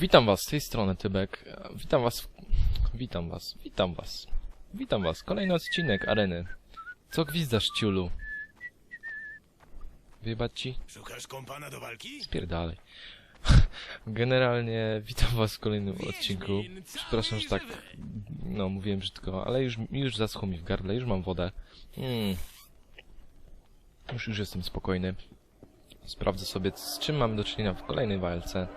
Witam was z tej strony Tybek. Witam was. Witam was. Witam was. Witam was. Kolejny odcinek areny. Co gwizdasz, ciulu? Wyjebać ci? Szukasz kompana do walki? Spierdalej. Generalnie witam was w kolejnym odcinku. Przepraszam, że tak, no mówiłem brzydko, ale już, już zaschło mi w gardle, już mam wodę. Mm. Już, już jestem spokojny. Sprawdzę sobie, z czym mamy do czynienia w kolejnej walce.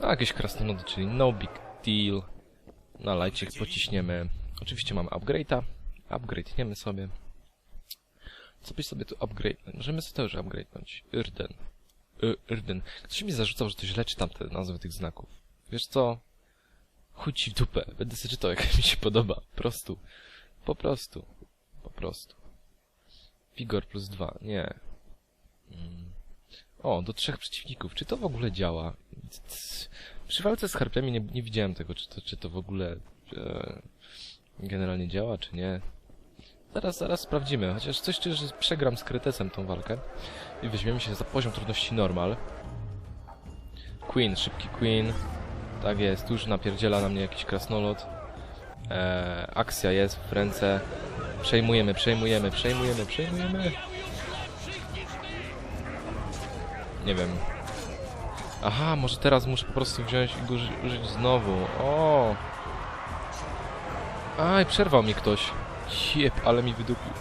No, jakieś krasnoludy, czyli no big deal. Na lajcie pociśniemy. Oczywiście mamy upgrade'a. Upgrade'niemy sobie. Co byś sobie tu upgrade... Możemy sobie już upgrade'nąć. Irden. Y, Irden. Ktoś mi zarzucał, że to źle czytam te nazwy tych znaków. Wiesz co? Chuj ci w dupę. Będę sobie czytał, jak mi się podoba. Po prostu. Po prostu. Po prostu. Vigor plus dwa. Nie. Mm. O, do trzech przeciwników. Czy to w ogóle działa? Przy walce z harpiami nie, nie widziałem tego, czy to, czy to w ogóle e, generalnie działa, czy nie. Zaraz, zaraz sprawdzimy. Chociaż coś czuję, że przegram z Kretesem tą walkę. I weźmiemy się za poziom trudności normal. Queen, szybki Queen. Tak jest, tuż napierdziela na mnie jakiś krasnolud. Eee, akcja jest w ręce. Przejmujemy, przejmujemy, przejmujemy, przejmujemy. Nie wiem. Aha, może teraz muszę po prostu wziąć i go uży użyć znowu. O! Aj, przerwał mi ktoś. Jeb, ale mi wydupił.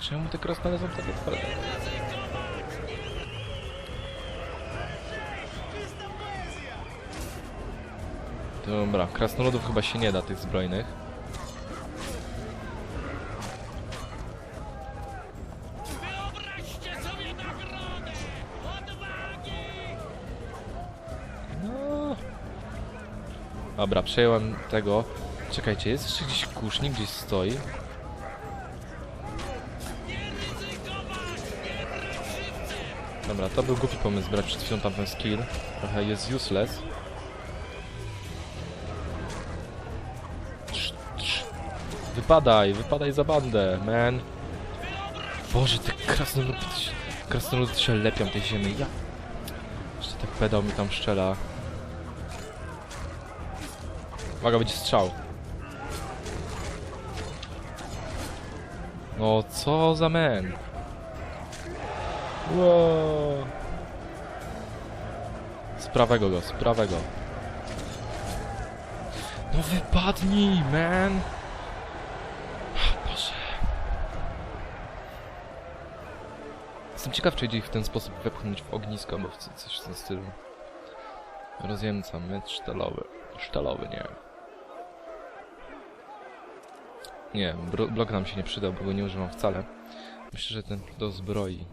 Czemu te krasnale są takie twarde? Dobra, krasnoludów chyba się nie da, tych zbrojnych. Dobra, przejąłem tego. Czekajcie, jest jeszcze gdzieś kusznik, gdzieś stoi. Dobra, to był głupi pomysł brać przed chwilą tamten skill. Trochę jest useless. Trz, trz. Wypadaj, wypadaj za bandę, man. Boże, te krasnoludy, krasnoludy się lepią tej ziemi. Ja... Jeszcze ten pedał mi tam szczela. Uwaga, będzie strzał. No co za men. Wow. Z prawego go, z prawego. No wypadnij, man. Boże. Jestem ciekaw, czy idzie ich w ten sposób wepchnąć w ognisko, bo coś w tym stylu. Rozjemca, miecz sztalowy. Sztalowy, nie. Nie, blok nam się nie przydał, bo go nie używam wcale. Myślę, że ten do zbroi.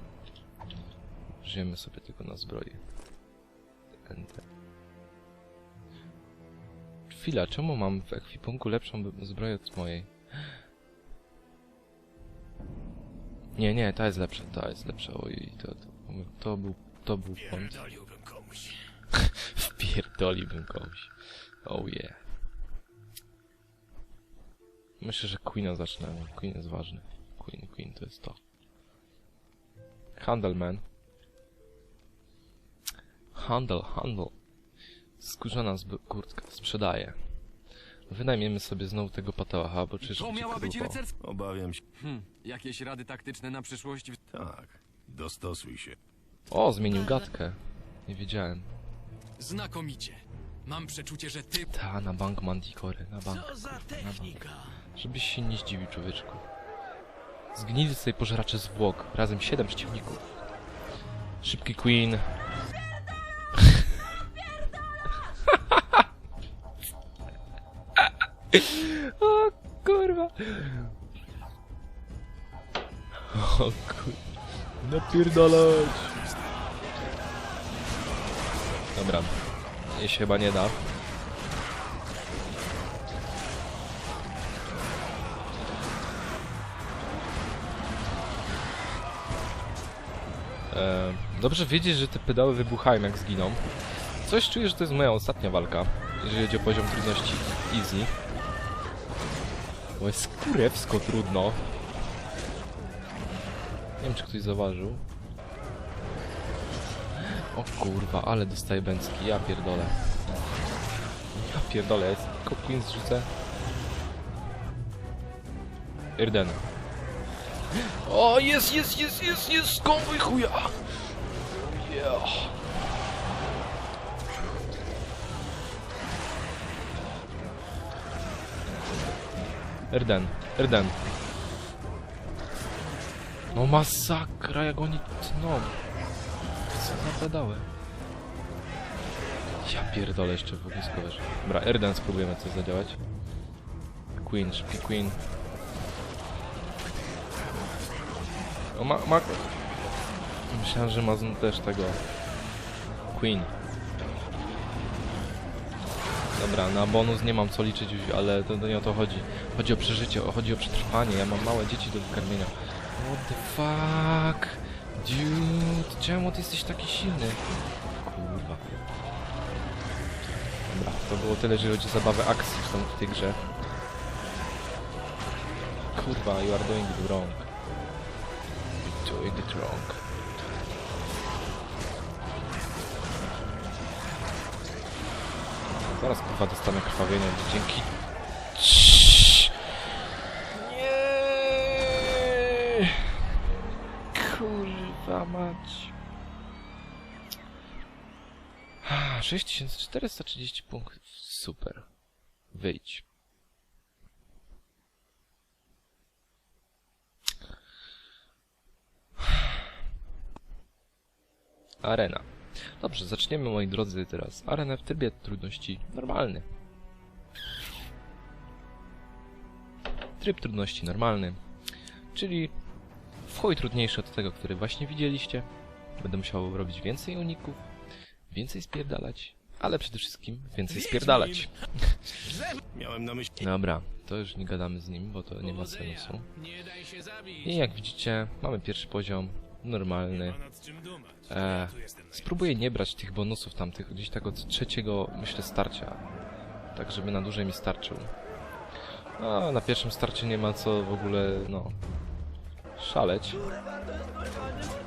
Żyjemy sobie tylko na zbroi. Enter. Chwila, czemu mam w ekwipunku lepszą zbroję od mojej? Nie, nie, ta jest lepsza, ta jest lepsza. Oj, to, to, to był, to był błąd. Pierdoliłbym komuś. Wpierdoliłbym komuś. Oh yeah. Myślę, że Queena zacznę. Queen jest ważny. Queen, Queen to jest to. Handel, Handel, handel. Skórzana zb kurtka. Sprzedaję. Wynajmiemy sobie znowu tego patałacha, bo czyż To miała być rycerska... Obawiam się. Hm, jakieś rady taktyczne na przyszłość? Tak. Dostosuj się. O, zmienił gadkę. Nie wiedziałem. Znakomicie. Mam przeczucie, że ty... Ta, na bank Manticory, na bank. Co za Na bank. technika! Żebyś się nie zdziwił, człowieczku. Zgnili tutaj pożeracze zwłok. Razem siedem przeciwników. Szybki Queen. o kurwa. O kurwa. Napierdalać. Dobra. Nie się chyba nie da. Dobrze wiedzieć, że te pedały wybuchają jak zginą. Coś czuję, że to jest moja ostatnia walka, jeżeli chodzi o poziom trudności easy. Bo jest kurewsko trudno. Nie wiem, czy ktoś zauważył. O kurwa, ale dostaję bęcki, ja pierdolę. Ja pierdolę, jest tylko Queen zrzucę. Irden. O, jest, jest, jest, jest, jest, konwój chuja! Yeah. Erden, Erden. No masakra, jak oni tną. Co za pedały. Ja pierdolę jeszcze w ognisko wiesz. Dobra, Erden spróbujemy coś zadziałać. Queen, szybki Queen. O, ma, ma... Myślałem, że ma też tego... Queen. Dobra, na bonus nie mam co liczyć, ale to, to nie o to chodzi. Chodzi o przeżycie, o- chodzi o przetrwanie. Ja mam małe dzieci do wykarmienia. What the fuck? Dude, czemu ty jesteś taki silny? Kurwa. Dobra, to było tyle, jeżeli chodzi o zabawę akcji w, w tej grze. Kurwa, you are doing it wrong. You're doing it wrong. Zaraz kurwa dostanę krwawienia dzięki... Ciii. Nie. Kurwa mać. Ah, 6430 punktów. Super. Wyjdź. Arena. Dobrze, zaczniemy moi drodzy teraz arenę w trybie trudności normalny. Tryb trudności normalny, czyli w chuj trudniejszy od tego, który właśnie widzieliście. Będę musiał robić więcej uników, więcej spierdalać, ale przede wszystkim więcej spierdalać. Miałem na myśli... Dobra, to już nie gadamy z nim, bo to nie ma sensu. I jak widzicie, mamy pierwszy poziom, normalny. E, spróbuję nie brać tych bonusów tamtych, gdzieś tak od trzeciego, myślę, starcia. Tak, żeby na dłużej mi starczył. A na pierwszym starcie nie ma co w ogóle, no... Szaleć.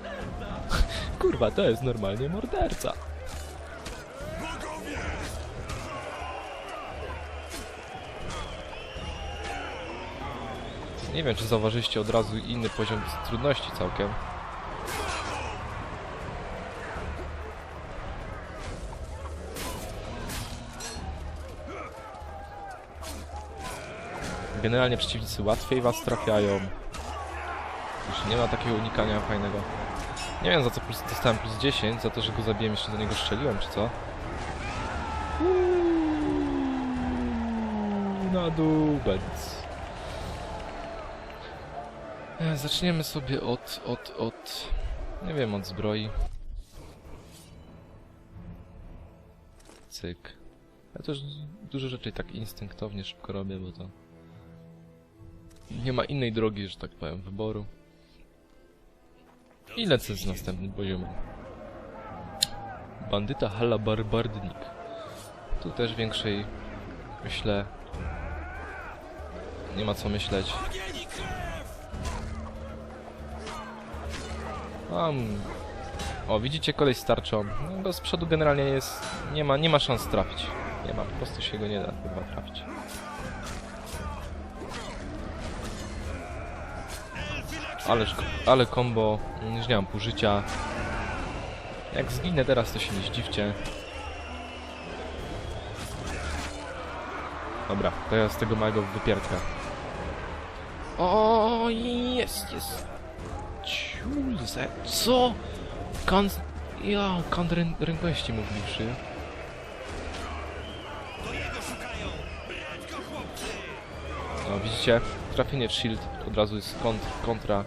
Kurwa, to jest normalnie morderca. Nie wiem, czy zauważyliście od razu inny poziom trudności całkiem. Generalnie przeciwnicy łatwiej was trafiają. Już nie ma takiego unikania fajnego. Nie wiem za co plus, dostałem plus 10, za to, że go zabiłem jeszcze do niego strzeliłem, czy co? Na dół, bęc. E, Zaczniemy sobie od, od, od... Nie wiem, od zbroi. Cyk. Ja też dużo rzeczy tak instynktownie szybko robię, bo to... Nie ma innej drogi, że tak powiem, wyboru. I lecę z następnym poziomem. Bandyta Halabarbardnik. Tu też większej, myślę... Nie ma co myśleć. Mam... O, widzicie kolej z tarczą. No, z przodu generalnie jest... Nie ma, nie ma szans trafić. Nie ma, po prostu się go nie da chyba trafić. Ależ, ale combo, już nie mam pół życia. Jak zginę teraz, to się nie zdziwcie. Dobra, to ja z tego małego wypierdka. O, jest, jest. Ciulze, co? Kant... Ja, kant rę rękości mówiwszy. Widzicie? Trafienie w shield, od razu jest kont kontra.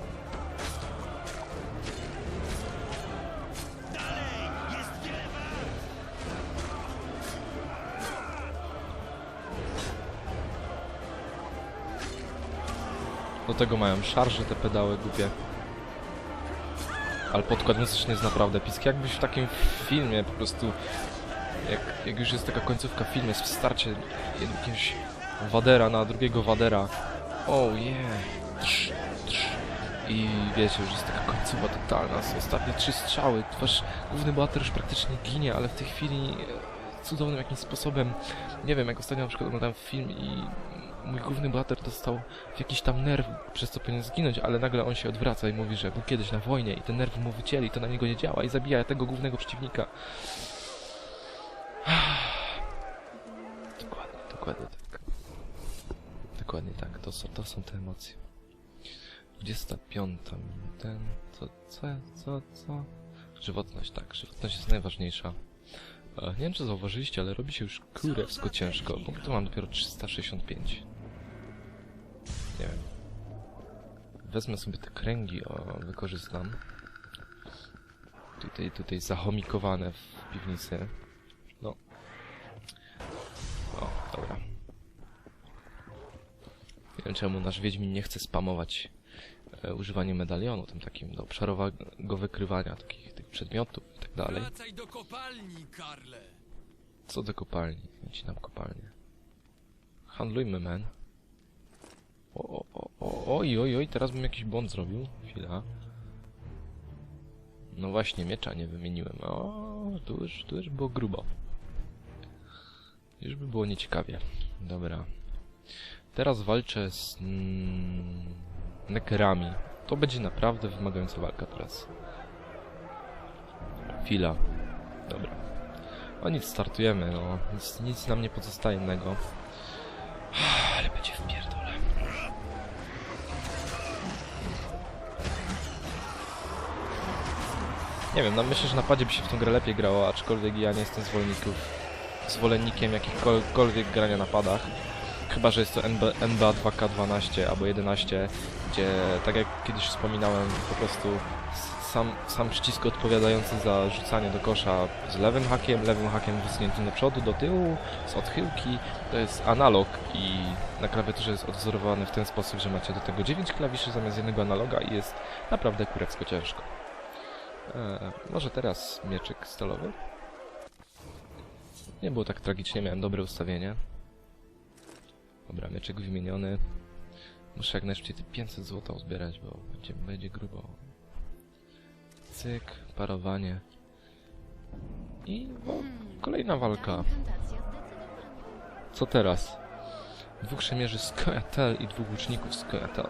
Do tego mają szarże te pedały głupie. Ale podkład muzyczny jest naprawdę piski. Jakbyś w takim filmie po prostu... Jak, jak już jest taka końcówka w filmie, jest starcie jakiegoś Wadera na drugiego Wadera. Oh yeah. Trz, trz. I wiecie, już jest taka końcowa totalna. Są ostatnie trzy strzały. Wasz główny bohater już praktycznie ginie, ale w tej chwili... e, cudownym jakimś sposobem. Nie wiem, jak ostatnio na przykład oglądałem film i mój główny bohater dostał jakiś tam nerw, przez co powinien zginąć, ale nagle on się odwraca i mówi, że był kiedyś na wojnie i ten nerw mu wycięli, to na niego nie działa i zabija tego głównego przeciwnika. Dokładnie, dokładnie tak. Dokładnie tak, to są, to są te emocje. 25 ten, co, co, co, co? Żywotność, tak, żywotność jest najważniejsza. E, Nie wiem, czy zauważyliście, ale robi się już kurewsko ciężko. Punktu mam dopiero 365. Nie wiem. Wezmę sobie te kręgi, o, wykorzystam. Tutaj, tutaj zachomikowane w piwnicy. No. O, dobra. Nie wiem, czemu nasz Wiedźmin nie chce spamować e, używanie medalionu, tym takim do obszarowego wykrywania takich tych przedmiotów i tak dalej. Wracaj do kopalni, Karle. Co do kopalni? Idź nam kopalnię. Handlujmy, men. O, o, o, o, oj, oj, oj, teraz bym jakiś błąd zrobił. Chwila. No właśnie, miecza nie wymieniłem. O, tu już, tu już było grubo. Już by było nieciekawie. Dobra. Teraz walczę z... Mm, nekerami. To będzie naprawdę wymagająca walka teraz. Chwila. Dobra. O nic, startujemy, no. Nic, nic nam nie pozostaje innego. Ale będzie w pierdole. Nie wiem, no myślę, że na padzie by się w tą grę lepiej grało, aczkolwiek ja nie jestem zwolennikiem jakichkolwiek grania na padach. Chyba, że jest to NB, NBA 2K12 albo 11, gdzie, tak jak kiedyś wspominałem, po prostu sam, sam przycisk odpowiadający za rzucanie do kosza z lewym hakiem, lewym hakiem wysuniętym do przodu, do tyłu, z odchyłki, to jest analog i na klawiaturze jest odwzorowany w ten sposób, że macie do tego 9 klawiszy zamiast jednego analoga i jest naprawdę kurewsko ciężko. Eee, może teraz mieczyk stalowy? Nie było tak tragicznie, miałem dobre ustawienie. Dobra, mieczyk wymieniony. Muszę jak najszybciej te 500 zł uzbierać, bo będzie, będzie grubo. Cyk, parowanie. I no, kolejna walka. Co teraz? Dwóch szemierzy z Koyatel i dwóch łuczników z Koyatel.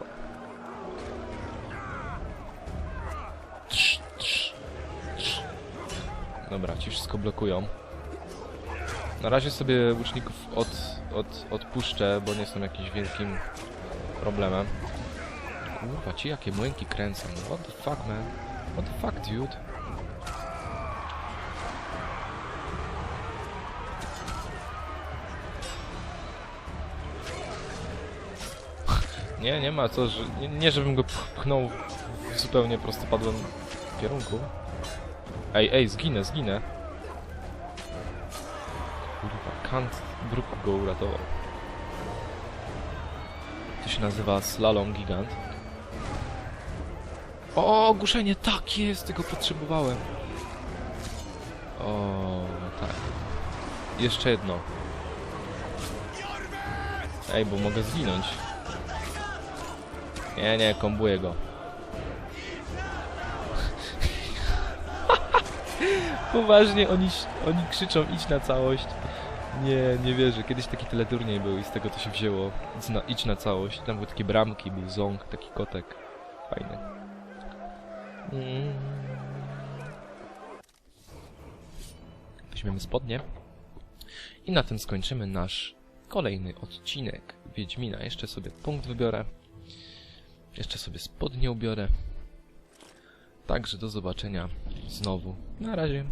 Trz, trz, trz. Dobra, ci wszystko blokują. Na razie sobie łuczników od, od, odpuszczę, bo nie są jakimś wielkim problemem. Kurwa, ci jakie młynki kręcą. What the fuck, man? What the fuck, dude? Nie, nie ma co, że... Nie, nie żebym go pch- pchnął w zupełnie prostopadłym kierunku. Ej, ej, zginę, zginę. Kurwa, Kant Brook go uratował. To się nazywa Slalom Gigant. O, ogłuszenie, tak jest, tego potrzebowałem. O, tak. Jeszcze jedno. Ej, bo mogę zginąć. Nie, nie, kombuję go. Poważnie, oni, oni krzyczą idź na całość. Nie, nie wierzę. Kiedyś taki teleturniej był i z tego to się wzięło. Idź na, idź na całość. Tam były takie bramki, był ząg, taki kotek. Fajny. Mm. Weźmiemy spodnie. I na tym skończymy nasz kolejny odcinek Wiedźmina. Jeszcze sobie punkt wybiorę. Jeszcze sobie spodnie ubiorę. Także do zobaczenia znowu. Na razie.